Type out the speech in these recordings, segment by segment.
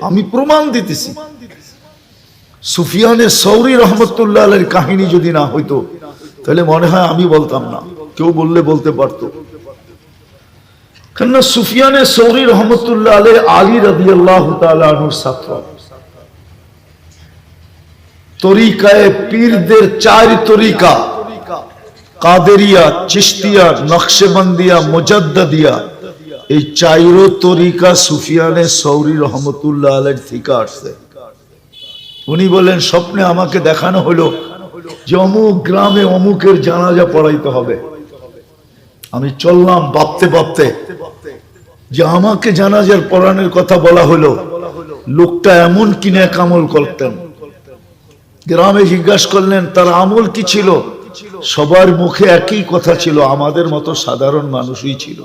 আমি প্রমাণ দিতেছি। সুফিয়ানের সৌরি রহমতুল্লাহ আলের কাহিনী যদি না হইতো, তাহলে মনে হয় আমি বলতাম না। কেউ বললে বলতে পারতো। কেননা সুফিয়ানের সৌরি রহমতুল্লাহ আলে আলী রবি ছাত্র। তরিকায় পীরদের চার তরিকা। কাদেরিয়া চিস্তিয়া নকশেবন্দিয়া মুজাদ্দিয়া এই চাইরো তরিকা সুফিয়ানে সৌরি রহমতুল্লাহ আলের থেকে আসছে। উনি বলেন স্বপ্নে আমাকে দেখানো হলো যে অমুক গ্রামে অমুকের জানাজা পড়াইতে হবে। আমি চললাম ভাবতে ভাবতে যে আমাকে জানাজার পড়ানোর কথা বলা হলো, লোকটা এমন কিনে কামল করতেন। গ্রামে জিজ্ঞাসা করলেন, তার আমল কি ছিল? সবার মুখে একই কথা ছিল, আমাদের মতো সাধারণ মানুষই ছিল।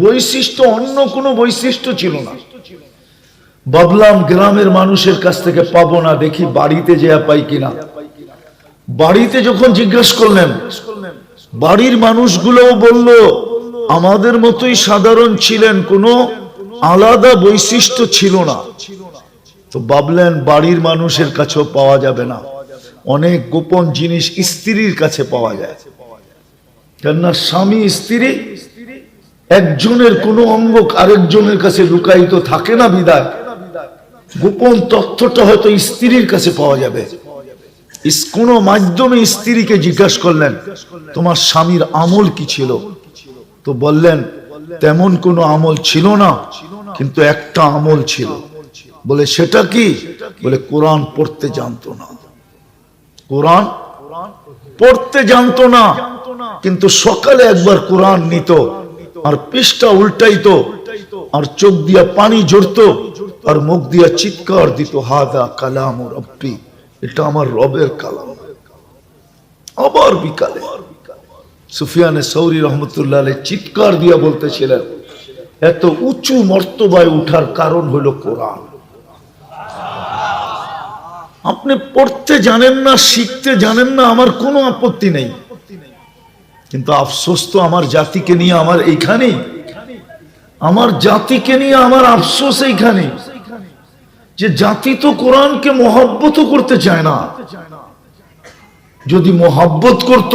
বৈশিষ্ট্য অন্য কোনো বৈশিষ্ট্য ছিল না। ভাবলাম গ্রামের মানুষের কাছ থেকে পাবো না, দেখি বাড়িতে যে পাই কিনা। বাড়িতে যখন জিজ্ঞাসা করলেন, বাড়ির মানুষগুলোও বলল, আমাদের মতোই সাধারণ ছিলেন, কোনো আলাদা বৈশিষ্ট্য ছিল না। তো ভাবলেন, বাড়ির মানুষের কাছেও পাওয়া যাবে না। অনেক গোপন জিনিস স্ত্রীর কাছে পাওয়া যায়। কেননা স্বামী স্ত্রী একজনের কোনো অঙ্গ আরেকজনের কাছে লুকায়িত থাকে না বিদায়। গোপন তথ্যটা হয়তো স্ত্রীর কাছে পাওয়া যাবে। কোনো মাধ্যমে স্ত্রীকে জিজ্ঞাসা করলেন, তোমার স্বামীর আমল কি ছিল? তো বললেন, তেমন কোনো আমল ছিল না, কিন্তু একটা আমল ছিল। বলে, সেটা কি? বলে, কোরআন পড়তে জানতো না। কোরআন পড়তে জানতো না, কিন্তু সকালে একবার কোরআন নিত। আর পৃষ্ঠা উল্টাইতো, আর চোখ দিয়া পানি জড়তো আর মুখ দিয়া চিৎকার দিত, হাদা কালাম রব্বি এটা আমার রবের কালাম। আবার বিকালে সুফিয়ানে সৌরি রহমতুল্লাহ চিৎকার দিয়া বলতেছিলেন, এত উঁচু মর্তবায় উঠার কারণ হলো কোরআন। আপনি পড়তে জানেন না, শিখতে জানেন না, আমার কোনো আপত্তি নেই। কিন্তু আফসোস তো আমার জাতিকে নিয়ে আমার এইখানেই। আমার জাতিকে নিয়ে আমার আফসোস এইখানে। যে জাতি তো কোরআনকে মহব্বত করতে চায় না। যদি মহব্বত করত,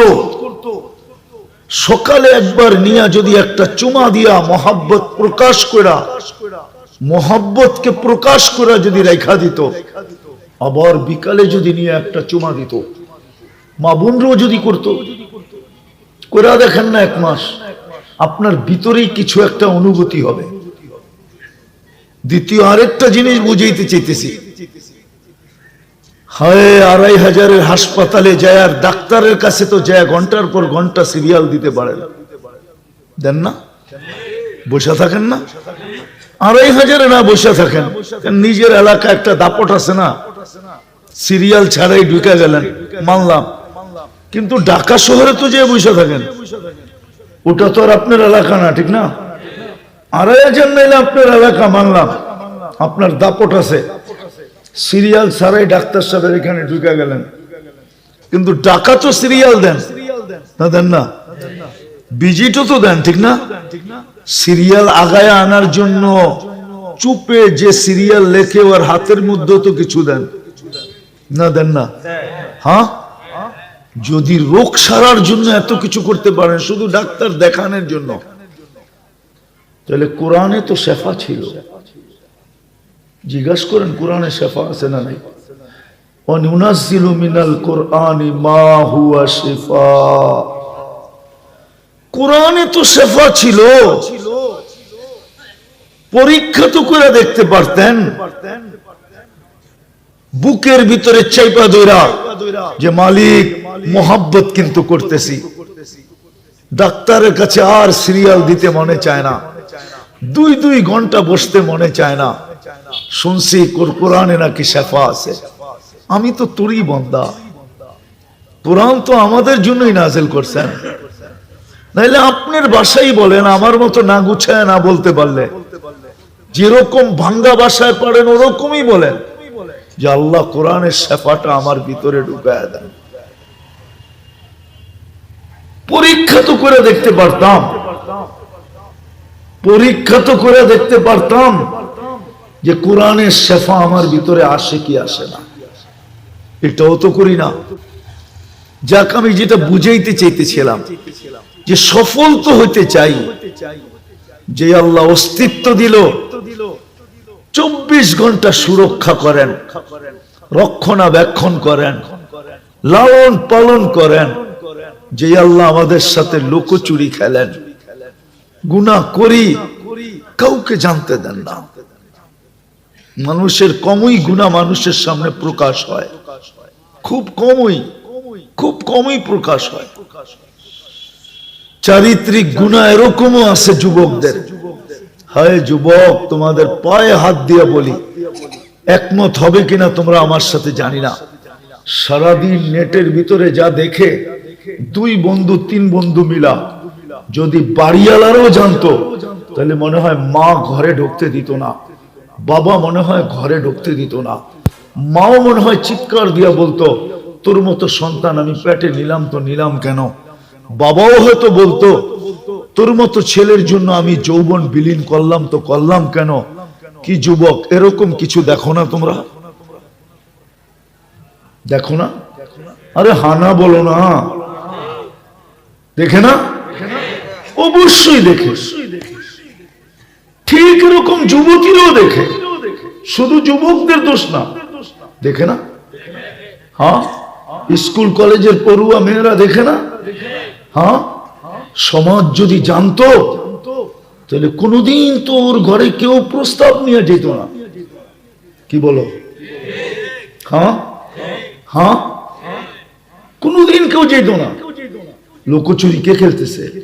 সকালে একবার নিয়া যদি একটা চুমা দিয়া মহাব্বত প্রকাশ করা মহাব্বতকে প্রকাশ করা যদি রেখা দিত, আবার বিকালে যদি নিয়ে একটা চুমা দিত, মা বোনরাও যদি করতো করে দেখেন না এক মাস, আপনার ভিতরেই কিছু একটা অনুভূতি হবে। দ্বিতীয় আরেকটা জিনিস বুঝাইতে চাইতেছি। হায়, আড়াই হাজারের হাসপাতালে যায় আর ডাক্তারের কাছে তো যায়, ঘণ্টার পর ঘণ্টা সিরিয়াল দিতে পারে না। দেন না? বসে থাকেন না? আড়াই হাজারে না বসে থাকেন? নিজের এলাকা একটা দাপট আছে না। সিরিয়াল ছাড়াই ঢুকে গেলেন। মানলাম। কিন্তু ঢাকা শহরে তো যে বসে থাকেন, ওটা তো আর আপনার এলাকা না, ঠিক না? আড়াই হাজার নাইলে আপনার এলাকা মানলাম। আপনার দাপট আছে। সিরিয়াল ছাড়াই ডাক্তার সাহেবের এখানে ঢুকে গেলেন। কিন্তু টাকা তো সিরিয়াল দেন। না দেন না। ভিজিটও তো দেন, ঠিক না? সিরিয়াল আগায় আনার জন্য চুপে যে সিরিয়াল লেখে ওর হাতের মধ্যে তো কিছু দেন। না দেন না? হ্যাঁ? যদি রোগ সারার জন্য এত কিছু করতে পারেন, শুধু ডাক্তার দেখানোর জন্য। তাহলে কোরআনে তো শেফা ছিল। জিজ্ঞাস করেন, কোরআনে শেফা আছে না নাই? পরীক্ষা তো করে দেখতে পারতেন। বুকের ভিতরে চাইপা দইরা যে মালিক মোহাব্বত কিন্তু করতেছি। ডাক্তারের কাছে আর সিরিয়াল দিতে মনে চায় না। দুই দুই ঘণ্টা বসতে মনে চায় না। শুনছি কোর- কোরআনে নাকি শেফা আছে। আমি তো তোরই বন্দা। কোরআন তো আমাদের জন্যই নাজেল করছেন। নাইলে আপনার বাসাই বলেন আমার মতো না গুছায় না বলতে পারলে। যেরকম ভাঙ্গা বাসায় পারেন ওরকমই বলেন। যে আল্লাহ কোরআনের শেফাটা আমার ভিতরে ঢুকায় দেন। পরীক্ষা তো করে দেখতে পারতাম। পরীক্ষা তো করে দেখতে পারতাম যে কোরআনের শেফা আমার ভিতরে আসে কি আসে না। এটাও তো করি না। যাক, আমি যেটা বুঝাইতে চাইতেছিলাম যে সফল তো হতে চাই, যে আল্লাহ অস্তিত্ব দিল চব্বিশ ঘণ্টা সুরক্ষা করেন, রক্ষণাবেক্ষণ করেন, লালন পালন করেন যে আল্লাহ আমাদের সাথে লোকচুরি খেলেন গুনাহ করি, কাউকে জানতে দেন না। মানুষের কমই গুণা মানুষের সামনে প্রকাশ হয়। খুব কমই খুব কমই প্রকাশ হয়। চারিত্রিক গুণা এরকমও আছে যুবকদের। হায় যুবক, তোমাদের পায়ে হাত দিয়ে বলি, একমত হবে কিনা তোমরা আমার সাথে জানি না। সারাদিন নেটের ভিতরে যা দেখে, দুই বন্ধু, তিন বন্ধু মিলা, যদি বাড়িওয়ালারও জানতো, তাহলে মনে হয় মা ঘরে ঢুকতে দিত না, বাবা মনে হয় ঘরে ঢুকতে দিত না। মাও মনে হয় চিৎকার দিয়া বলতো, তোর মতো সন্তান আমি পেটে নিলাম তো নিলাম কেন? বাবাও হয়তো বলতো তোর মতো ছেলের জন্য আমি যৌবন বিলীন করলাম, তো করলাম কেন? কি যুবক, এরকম কিছু দেখো না তোমরা? দেখো না? আরে হানা বলো না। দেখে না? অবশ্যই দেখে। ঠিক এরকম যুবতীরাও দেখে। শুধু যুবকদের দোষ না। দেখে না? হ্যাঁ? স্কুল কলেজের পড়ুয়া মেয়েরা দেখে না? হ্যাঁ? সমাজ যদি জানতো, তাহলে কোনোদিন তো ওর ঘরে কেউ প্রস্তাব নিয়ে যেত না। কি বলো? হ্যাঁ? হ্যাঁ? কোনোদিন কেউ যেত না। লোকচুরি কে খেলতেছে?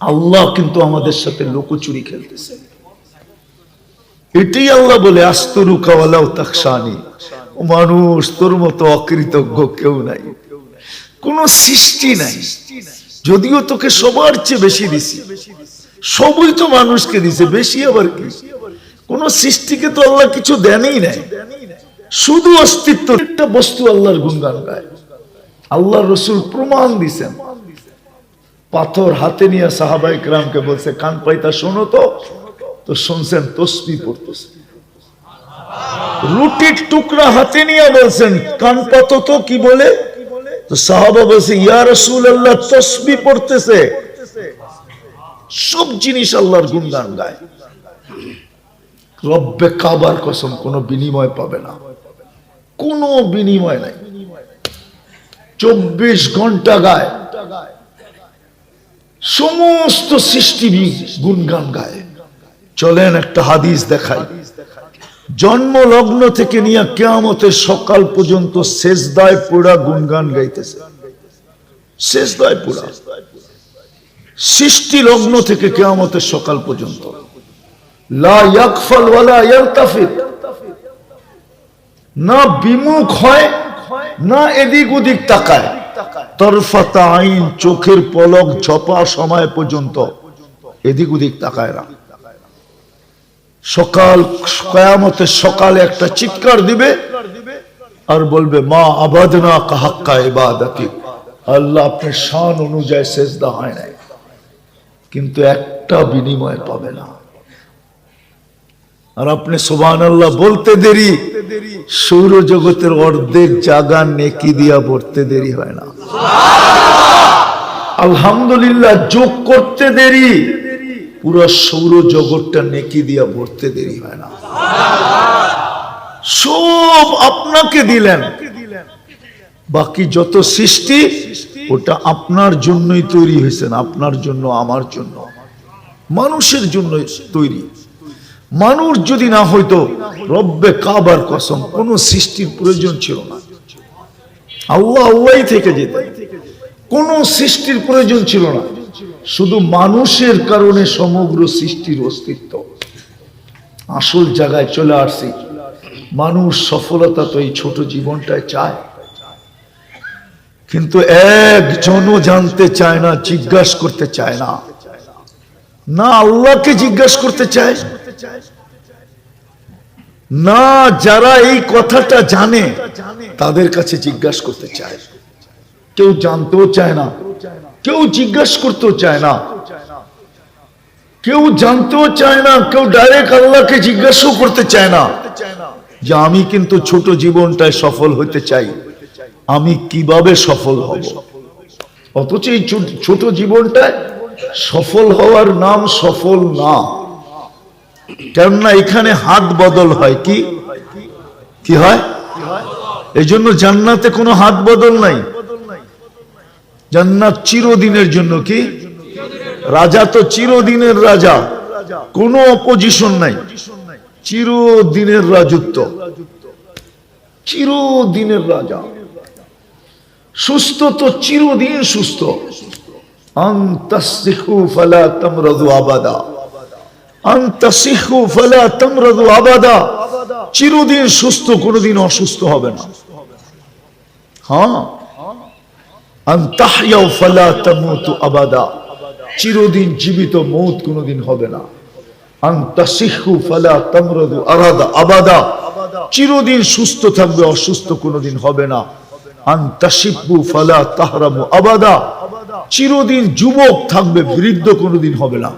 আল্লাহ কিন্তু আমাদের সাথে লোকচুরি খেলতেছে। এটাই আল্লাহ বলে আস্তরু কাওয়ালাও তাকসানি মানুষ, তোর মতো অকৃতজ্ঞ কেউ নাই। কোন সৃষ্টি নাই। যদিও তোকে সবার চেয়ে বেশি দিছি। সবই তো মানুষকে দিছে, বেশি আবার কি? কোন সৃষ্টিকে তো আল্লাহ কিছু দেনই নাই। শুধু অস্তিত্ব একটা বস্তু আল্লাহর গুণগান গায়। আল্লাহ রসুল প্রমাণ দিছেন। পাথর হাতে নিয়ে সাহাবাই রামকে বলছে, কান পাইতা শোনো তো। তো শুনছেন, তসবি পড়তেছে। রুটির টুকরা হাতে নিয়ে বলছেন, কান পাতো তো কি বলে? তো সাহাবা বলছে, ইয়া রসুল আল্লাহ তসবি পড়তেছে। সব জিনিস আল্লাহর গুণগান গায়। রব্বে কাবার কসম, কোনো বিনিময় পাবে না। কোনো বিনিময় নাই। চব্বিশ ঘণ্টা গায়। সমস্ত সৃষ্টি গুণগান গায়। চলেন একটা হাদিস দেখাই। জন্ম লগ্ন থেকে নিয়ে কেয়ামতের সকাল পর্যন্ত শেষ দায় পুরা গুণগান গাইতেছে। শেষ দায় পুরা। সৃষ্টি লগ্ন থেকে কেয়ামতের সকাল পর্যন্ত। না বিমুখ হয়, না এদিক ওদিক তাকায়। তরফাতা আইন চোখের পলক ঝপা সময় পর্যন্ত এদিক ওদিক তাকায় না। সকাল, কয়ামতের সকালে একটা চিৎকার দিবে আর বলবে, মা আবাদনা কাহাক্কা ইবাদতি। আল্লাহ আপনার শান অনুযায়ী সেজদা হয় নাই। কিন্তু একটা বিনিময় পাবে না। আর আপনি সুবান আল্লাহ বলতে দেরি সৌর জগতের অর্ধেক জাগা নেকি দিয়া পড়তে দেরি হয় না। আলহামদুলিল্লাহ যোগ করতে দেরি। পুরো সৌর জগৎটা নেকি দিয়া ভরতে দেরি হয় না। সব আপনাকে দিলেন। বাকি যত সৃষ্টি, ওটা আপনার জন্যই তৈরি হয়েছেন আপনার জন্য, আমার জন্য। মানুষের জন্য তৈরি। মানুষ যদি না হইতো, রব্বে কাবার কসম, কোন সৃষ্টির প্রয়োজন ছিল না। আল্লাহ আল্লাহ থেকে যেত কোন সৃষ্টির প্রয়োজন ছিল না। শুধু মানুষের কারণে সমগ্র সৃষ্টির অস্তিত্ব। আসল জায়গায় চলে আসছি। মানুষ সফলতা তো এই ছোট জীবনটায় চায়। কিন্তু একজনও জানতে চায় না, জিজ্ঞাসা করতে চায় না। না আল্লাহকে জিজ্ঞাসা করতে চায়। না যারা এই কথাটা জানে, তাদের কাছে জিজ্ঞাসা করতে চায়। কেউ জানতেও চায় না। কেউ জিজ্ঞাসা করতেও চায় না। কেউ জানতেও চায় না, কেউ ডাইরেক্ট আল্লাহকে জিজ্ঞাসাও করতে চায় না যে আমি কিন্তু ছোট জীবনটায় সফল হতে চাই। আমি কীভাবে সফল হব? অথচ এই ছোট- ছোট জীবনটায় সফল হওয়ার নাম সফল না। কেননা এখানে হাত বদল হয় কি? কি হয়? এই জন্য জান্নাতে কোনো হাত বদল নাই। জান্নাত চিরদিনের জন্য কি? রাজা তো চিরদিনের রাজা। কোনো অপোজিশন নাই। চিরদিনের রাজত্ব। চিরদিনের রাজা। সুস্থ তো চিরদিন সুস্থ। চিরদিন সুস্থ, কোনোদিন অসুস্থ হবে না। হ্যাঁ? চিরদিন জীবিত মৌত কোনোদিন হবে না। চিরদিন সুস্থ থাকবে, অসুস্থ কোনোদিন হবে না। আবাদা। চিরদিন যুবক থাকবে, বৃদ্ধ কোনোদিন হবে না।